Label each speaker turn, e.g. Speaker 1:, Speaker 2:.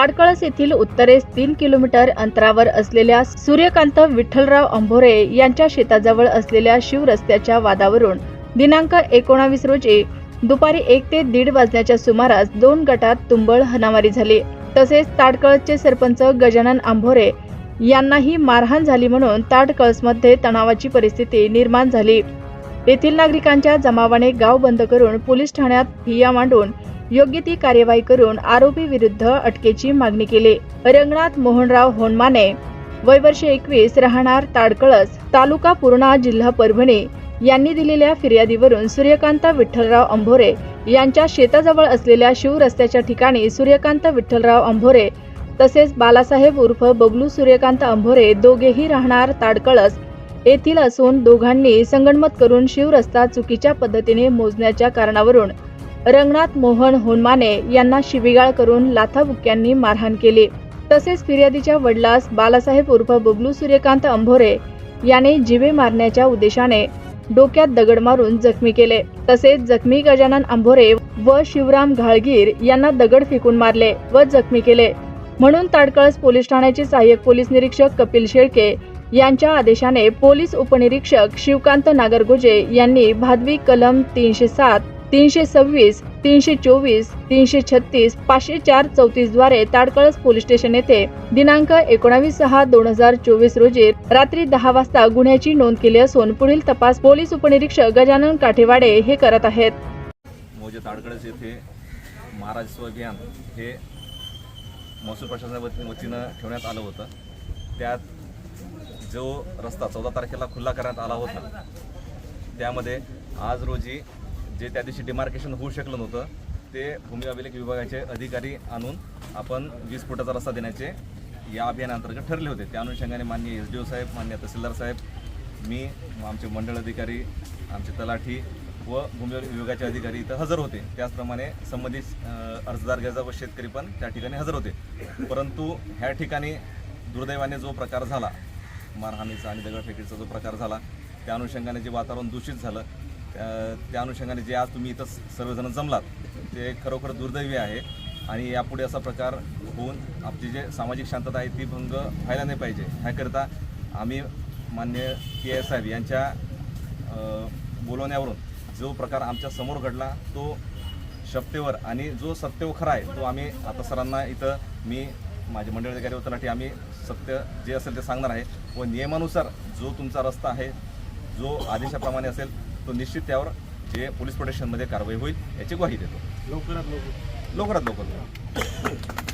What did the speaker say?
Speaker 1: ताडकळस येथील उत्तरेस तीन किलोमीटर अंतरावर असलेल्या सूर्यकांत विठ्ठलराव अंभोरे यांच्या शेताजवळ असलेल्या शिवरस्त्याच्या वादावरून दिनांक एकोणावीस रोजी दुपारी एक ते दीड वाजण्याच्या सुमारास दोन गटात तुंबळ हनामारी झाली. तसेच ताडकळसचे सरपंच गजानन आंभोरे यांनाही मारहाण झाली म्हणून ताडकळसमध्ये तणावाची परिस्थिती निर्माण झाली. येथील नागरिकांच्या जमावाने गाव बंद करून पोलीस ठाण्यात ठिय्या मांडून योग्य ती कार्यवाही करून आरोपी विरुद्ध अटकेची मागणी केली. रंगनाथ मोहनराव होनमाने वय वर्ष एकवीस राहणार ताडकळस तालुका पूर्णा जिल्हा परभणी यांनी दिलेल्या फिर्यादीवरून सूर्यकांत विठ्ठलराव अंभोरे यांच्या शेताजवळ असलेल्या शिवरस्त्याच्या ठिकाणी सूर्यकांत विठ्ठलराव अंभोरे तसेच बालासाहेब उर्फ बबलू सूर्यकांत अंभोरे दोघेही राहणार ताडकळस येथील असून दोघांनी संगणमत करून शिवरस्ता चुकीच्या पद्धतीने मोजण्याच्या कारणावरून रंगनाथ मोहन होनमाने यांना शिबिगाळ करून लाथाबुक्यांनी मारहाण केली. तसेच फिर्यादीच्या वडिलास बालासाहेब उर्फ बबलू सूर्यकांत अंभोरे याने जिवे मारण्याच्या उद्देशाने डोक्यात दगड मारून जखमी केले. तसेच जखमी गजानन अंभोरे व शिवराम घाळगीर यांना दगड फेकून मारले व जखमी केले. म्हणून ताडकळस पोलीस ठाण्याचे सहाय्यक पोलीस निरीक्षक कपिल शेळके यांच्या आदेशाने पोलीस उपनिरीक्षक शिवकांत नागरगोजे यांनी भादवी कलम तीनशे सात तीनशे सव्वीस तीनशे चोवीस तीनशे छत्तीस पाचशे चार चौतीसद्वारे ताडकळस पोलीस स्टेशन येथे दिनांक एकोणावीस सहा दोन हजार चोवीस रोजी रात्री दहा वाजता गुन्ह्याची नोंद केली असून पुढील तपास पोलीस उपनिरीक्षक गजानन काठेवाडे हे करत आहेत.
Speaker 2: ताडकळस येथे महाराजस्व अभियान हे महसूल प्रशासनाच्या वतीनं ठेवण्यात आलं होतं. त्यात जो रस्ता चौदा तारखेला खुला करण्यात आला होता त्यामध्ये आज रोजी जे त्या दिवशी डिमार्केशन होऊ शकलं नव्हतं ते भूमी अभिलेख विभागाचे अधिकारी आणून आपण वीस फुटाचा रस्ता देण्याचे या अभियानांतर्गत ठरले होते. त्या अनुषंगाने माननीय एस डी ओ साहेब मान्य तहसीलदार साहेब मी आमचे मंडळ अधिकारी आमचे तलाठी व भूमी विभागाचे अधिकारी इथं हजर होते. त्याचप्रमाणे संबंधित अर्जदार गरजा व शेतकरी पण त्या ठिकाणी हजर होते. परंतु ह्या ठिकाणी दुर्दैवाने जो प्रकार झाला मारहाणीचा आणि दगडफेकीचा जो प्रकार झाला त्या अनुषंगाने जे वातावरण दूषित झालं त्या त्या अनुषंगाने जे आज तुम्ही इथं सर्वजण जमलात ते खरोखर दुर्दैवी आहे. आणि यापुढे असा प्रकार होऊन आपली जे सामाजिक शांतता आहे ती भंग व्हायला नाही पाहिजे. ह्याकरिता आम्ही मान्य के एस साहेब यांच्या बोलवण्यावरून जो प्रकार आमच्यासमोर घडला तो शपथेवर आणि जो सत्य खरा आहे तो आम्ही आता सरांना इथं मी माझे मंडळ अधिकारी व तलाठी आम्ही सत्य जे असेल ते सांगणार आहे. व नियमानुसार जो तुमचा रस्ता आहे जो आदेशाप्रमाणे असेल तो निश्चित त्यावर जे पोलीस प्रोटेक्शनमध्ये कारवाई होईल याची ग्वाही देतो.
Speaker 3: लवकरात लवकर.
Speaker 2: लवकरात लवकर.